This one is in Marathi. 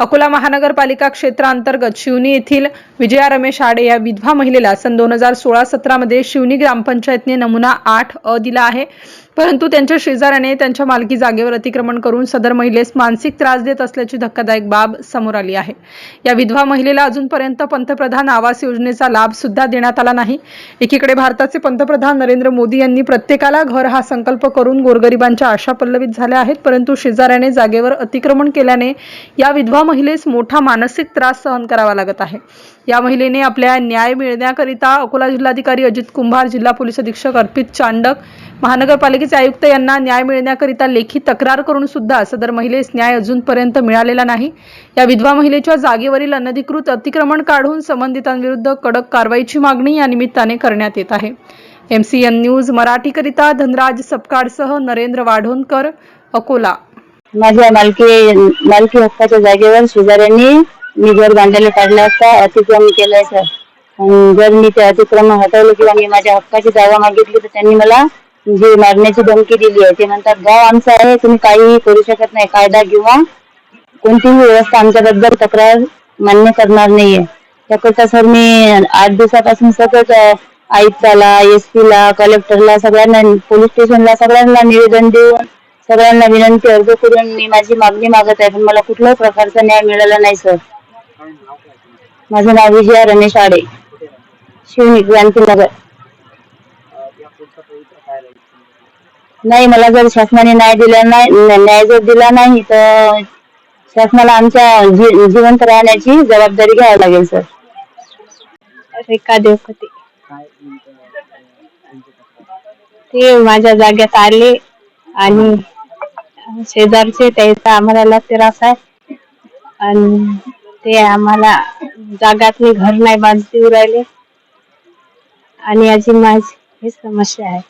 Akola महानगरपालिका क्षेत्रांतर्गत शिवनी येथील विजया रमेश आडे या विधवा महिलेला सन दोन हजार सोळा सतरामध्ये शिवनी ग्रामपंचायतने नमुना आठ अ दिला आहे. परंतु त्यांच्या शेजाऱ्याने त्यांच्या मालकी जागेवर अतिक्रमण करून सदर महिलेस मानसिक त्रास देत असल्याची धक्कादायक बाब समोर आली आहे. या विधवा महिलेला अजूनपर्यंत पंतप्रधान आवास योजनेचा लाभ सुद्धा देण्यात आला नाही. एकीकडे भारताचे पंतप्रधान नरेंद्र मोदी यांनी प्रत्येकाला घर हा संकल्प करून गोरगरिबांच्या आशा पल्लवित झाल्या आहेत परंतु शेजाऱ्याने जागेवर अतिक्रमण केल्याने या विधवा महिलेस मोठा मानसिक त्रास सहन करावा लागत आहे. या महिलेने आपल्या न्याय मिळण्याकरिता अकोला जिल्हाधिकारी अजित कुंभार जिल्हा पोलीस अधीक्षक अर्पित चांडक महानगरपालिकेचे आयुक्त यांना न्याय मिळण्याकरिता लेखी तक्रार करून सुद्धा सदर महिलेस न्याय अजूनपर्यंत मिळालेला नाही. या विधवा महिलेच्या जागेवरील अनधिकृत अतिक्रमण काढून संबंधितांविरुद्ध कडक कारवाईची मागणी या निमित्ताने करण्यात येत आहे. एम सी एन न्यूज मराठीकरिता धनराज सपकाळसह नरेंद्र वाढोणकर अकोला. माझ्या मालकी मालकी हक्काच्या जागेवर शेजाऱ्यांनी मी घर बांधायला काढला असता अतिक्रमण केलंय सर आणि जर मी ते अतिक्रमण हटवलं किंवा मी माझ्या हक्काची जागा मागितली तर त्यांनी मला जे मारण्याची धमकी दिली आहे ते म्हणतात गाव आमचं आहे तुम्ही काहीही करू शकत नाही कायदा किंवा कोणतीही व्यवस्था आमच्याबद्दल तक्रार मान्य करणार नाहीये. त्याकरता सर मी आठ दिवसापासून सतत आयुक्ताला एस ला कलेक्टरला सगळ्यांना पोलीस स्टेशनला सगळ्यांना निवेदन देऊन सगळ्यांना विनंती अर्ज करून मी माझी मागणी मागत आहे पण मला कुठल्याही प्रकारचा न्याय मिळाला नाही सर माझं नाव विजया रमेश आडे. शिवनी क्रांतीनगर नाही मला जर शासनाने न्याय दिला नाही न्याय जर दिला नाही तर शासनाला आमच्या जी- जिवंत राहण्याची जबाबदारी घ्यावी लागेल सर रेखा देवकते. ते माझ्या जागेत आले आणि शेजारचे त्याचा आम्हाला लय त्रास आहे. आणि ते आम्हाला जागातले घर नाही बांधता राहिले आणि अजून माझी ही समस्या आहे.